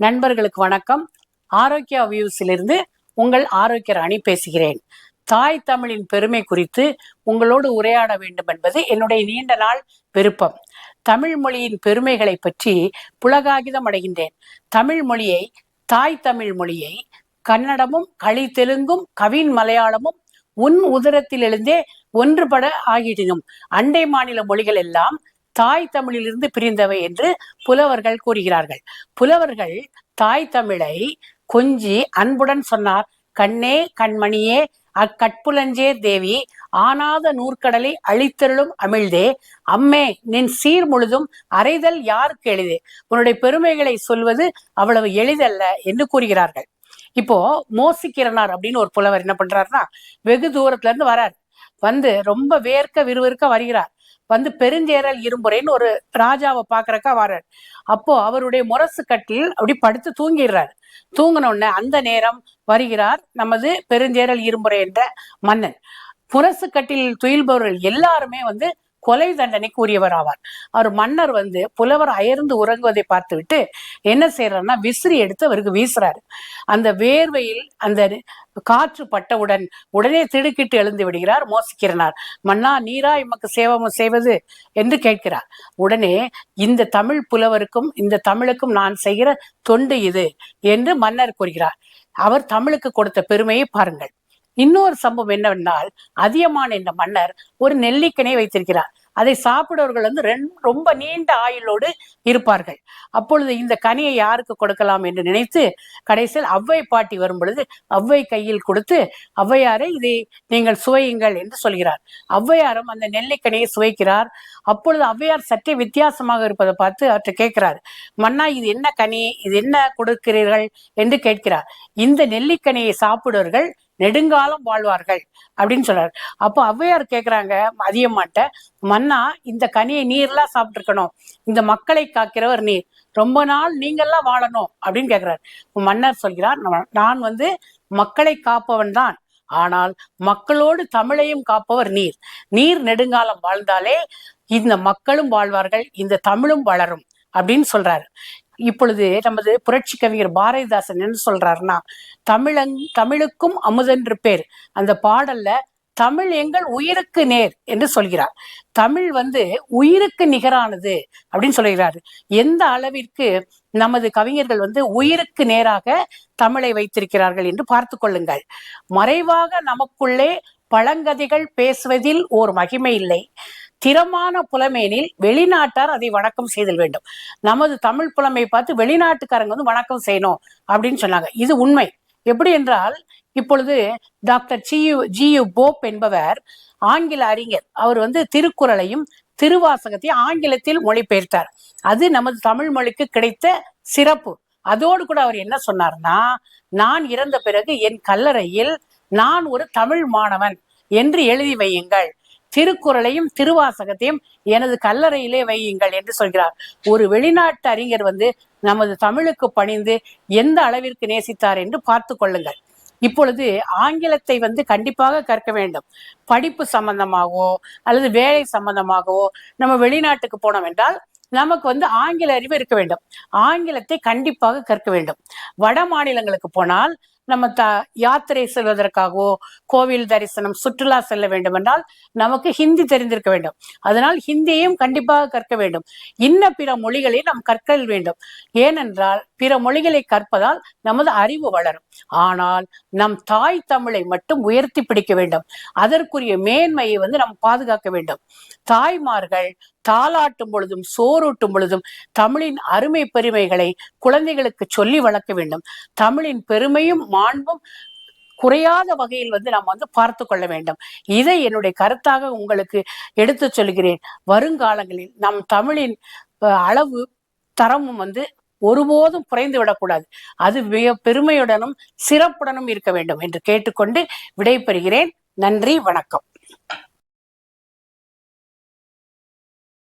நண்பர்களுக்கு வணக்கம். ஆரோக்கியா வியூஸிலிருந்து உங்கள் ஆரோக்கிய ராணி பேசுகிறேன். தாய் தமிழின் பெருமை குறித்து உங்களோடு உரையாட வேண்டும் என்பது என்னுடைய நீண்ட நாள் விருப்பம். தமிழ் மொழியின் பெருமைகளை பற்றி புலகாகிதம் அடைகின்றேன். தமிழ் மொழியை தாய் தமிழ் மொழியை கன்னடமும் களி தெலுங்கும் கவின் மலையாளமும் உன் உதரத்தில் எழுந்தே ஒன்றுபட ஆகிடினும் அண்டை மாநில மொழிகள் எல்லாம் தாய் தமிழிலிருந்து பிரிந்தவை என்று புலவர்கள் கூறுகிறார்கள். புலவர்கள் தாய் தமிழை கொஞ்சி அன்புடன் சொன்னார். கண்ணே கண்மணியே அக்கட்புலஞ்சேர் தேவி ஆனாத நூற்கடலை அழித்தருளும் அமிழ்தே. அம்மே நின் சீர் முழுதும் அறைதல் யாருக்கு எளிதே? உன்னுடைய பெருமைகளை சொல்வது அவ்வளவு எளிதல்ல என்று கூறுகிறார்கள். இப்போ மோசிக்கிறனார் அப்படின்னு ஒரு புலவர் என்ன பண்றாருன்னா வெகு தூரத்துல இருந்து வரார். வந்து ரொம்ப வேர்க்க விறுவிறுக்க வருகிறார். வந்து பெருஞ்சேரல் இரும்புறைன்னு ஒரு ராஜாவை பாக்குறக்கா வர்றார். அப்போ அவருடைய முரசு கட்டில் அப்படி படுத்து தூங்கிடுறாரு. தூங்கின உடனே அந்த நேரம் வருகிறார் நமது பெருஞ்சேரல் இரும்புறை என்ற மன்னன். முரசு கட்டில் துயில்பவர்கள் எல்லாருமே வந்து கொலை தண்டனைக்கு உரியவர் ஆவார். அவர் மன்னர் வந்து புலவர் அயர்ந்து உறங்குவதை பார்த்துவிட்டு என்ன செய்யறாருன்னா விசிறி எடுத்து அவருக்கு வீசுறாரு. அந்த வேர்வையில் அந்த காற்று பட்டவுடன் உடனே திடுக்கிட்டு எழுந்து விடுகிறார் மோசிக்கிறனார் மன்னா நீரா எமக்கு சேவம் செய்வது? என்று கேட்கிறார். உடனே இந்த தமிழ் புலவருக்கும் இந்த தமிழுக்கும் நான் செய்கிற தொண்டு இது என்று மன்னர் கூறுகிறார். அவர் தமிழுக்கு கொடுத்த பெருமையை பாருங்கள். இன்னொரு சம்பவம் என்னவென்றால் அதியமான் என்ற மன்னர் ஒரு நெல்லிக்கனை வைத்திருக்கிறார். அதை சாப்பிடுவர்கள் வந்து ரொம்ப நீண்ட ஆயுளோடு இருப்பார்கள். அப்பொழுது இந்த கனியை யாருக்கு கொடுக்கலாம் என்று நினைத்து கடைசியில் அவ்வை பாட்டி வரும் பொழுது அவ்வை கையில் கொடுத்து அவ்வையாரை இதை நீங்கள் சுவையுங்கள் என்று சொல்கிறார். ஔவையாரும் அந்த நெல்லிக்கனியை சுவைக்கிறார். அப்பொழுது ஔவையார் சற்றே வித்தியாசமாக இருப்பதை பார்த்து அவற்றை கேட்கிறார். மன்னா இது என்ன கனி? இது என்ன கொடுக்கிறீர்கள்? என்று கேட்கிறார். இந்த நெல்லிக்கனியை சாப்பிடுவர்கள் நெடுங்காலம் வாழ்வார்கள் அப்படின்னு சொல்றாரு. அப்போ ஔவையார் கேக்குறாங்க அதிகமாட்ட மன்னா இந்த கனியை நீர்லாம் சாப்பிட்டுருக்கணும். இந்த மக்களை காக்கிறவர் நீர். ரொம்ப நாள் நீங்கள்லாம் வாழணும். அப்படின்னு கேட்குறாரு மன்னர் சொல்கிறார் நான் வந்து மக்களை காப்பவன் தான். ஆனால் மக்களோடு தமிழையும் காப்பவர் நீர். நீர் நெடுங்காலம் வாழ்ந்தாலே இந்த மக்களும் வாழ்வார்கள் இந்த தமிழும் வளரும். அப்படின்னு சொல்றாரு. இப்பொழுது நமது புரட்சி கவிஞர் பாரதிதாசன் என்ன சொல்றாருன்னா தமிழங் தமிழுக்கும் அமுதென்று பேர். அந்த பாடல்ல தமிழ் எங்கள் உயிருக்கு நேர் என்று சொல்கிறார். தமிழ் வந்து உயிருக்கு நிகரானது அப்படின்னு சொல்கிறாரு. எந்த அளவிற்கு நமது கவிஞர்கள் வந்து உயிருக்கு நேராக தமிழை வைத்திருக்கிறார்கள் என்று பார்த்து கொள்ளுங்கள். மறைவாக நமக்குள்ளே பழங்கதைகள் பேசுவதில் ஓர் மகிமை இல்லை. திறமான புலமேனில் வெளிநாட்டார் அதை வணக்கம் செய்தல் வேண்டும். நமது தமிழ் புலமை பார்த்து வெளிநாட்டுக்காரங்க வந்து வணக்கம் செய்யணும் அப்படின்னு சொன்னாங்க. இது உண்மை. எப்படி என்றால் இப்பொழுது டாக்டர் ஜியு ஜியு போப் என்பவர் ஆங்கில அறிஞர். அவர் வந்து திருக்குறளையும் திருவாசகத்தையும் ஆங்கிலத்தில் மொழிபெயர்த்தார். அது நமது தமிழ் மொழிக்கு கிடைத்த சிறப்பு. அதோடு கூட அவர் என்ன சொன்னார்னா நான் இறந்த பிறகு என் கல்லறையில் நான் ஒரு தமிழ் மாணவன் என்று எழுதி வையுங்கள். திருக்குறளையும் திருவாசகத்தையும் எனது கல்லறையிலே வையுங்கள் என்று சொல்கிறார். ஒரு வெளிநாட்டு அறிஞர் வந்து நமது தமிழுக்கு பணிந்து எந்த அளவிற்கு நேசித்தார் என்று பார்த்து கொள்ளுங்கள். இப்பொழுது ஆங்கிலத்தை வந்து கண்டிப்பாக கற்க வேண்டும். படிப்பு சம்பந்தமாகவோ அல்லது வேலை சம்பந்தமாகவோ நம்ம வெளிநாட்டுக்கு போனோம் என்றால் நமக்கு வந்து ஆங்கில அறிவு இருக்க வேண்டும். ஆங்கிலத்தை கண்டிப்பாக கற்க வேண்டும். வட மாநிலங்களுக்கு போனால் நம்ம த யாத்திரை செல்வதற்காகவோ கோவில் தரிசனம் சுற்றுலா செல்ல வேண்டும் என்றால் நமக்கு ஹிந்தி தெரிந்திருக்க வேண்டும். அதனால் ஹிந்தியையும் கண்டிப்பாக கற்க வேண்டும். இன்ன பிற மொழிகளை நாம் கற்கல் வேண்டும். ஏனென்றால் பிற மொழிகளை கற்பதால் நமது அறிவு வளரும். ஆனால் நம் தாய் தமிழை மட்டும் உயர்த்தி பிடிக்க வேண்டும். அதற்குரிய மேன்மையை வந்து நாம் பாதுகாக்க வேண்டும். தாய்மார்கள் தாளாட்டும் பொழுதும் சோறூட்டும் பொழுதும் தமிழின் அருமை பெருமைகளை குழந்தைகளுக்கு சொல்லி வளர்க்க வேண்டும். தமிழின் பெருமையும் மாண்பும் குறையாத வகையில் வந்து நாம் வந்து பார்த்து கொள்ள வேண்டும். இதை என்னுடைய கருத்தாக உங்களுக்கு எடுத்து சொல்கிறேன். வருங்காலங்களில் நம் தமிழின் அளவு தரமும் வந்து ஒருபோதும் குறைந்து விடக்கூடாது. அது மிக பெருமையுடனும் சிறப்புடனும் இருக்க வேண்டும் என்று கேட்டுக்கொண்டு விடைபெறுகிறேன். நன்றி வணக்கம்.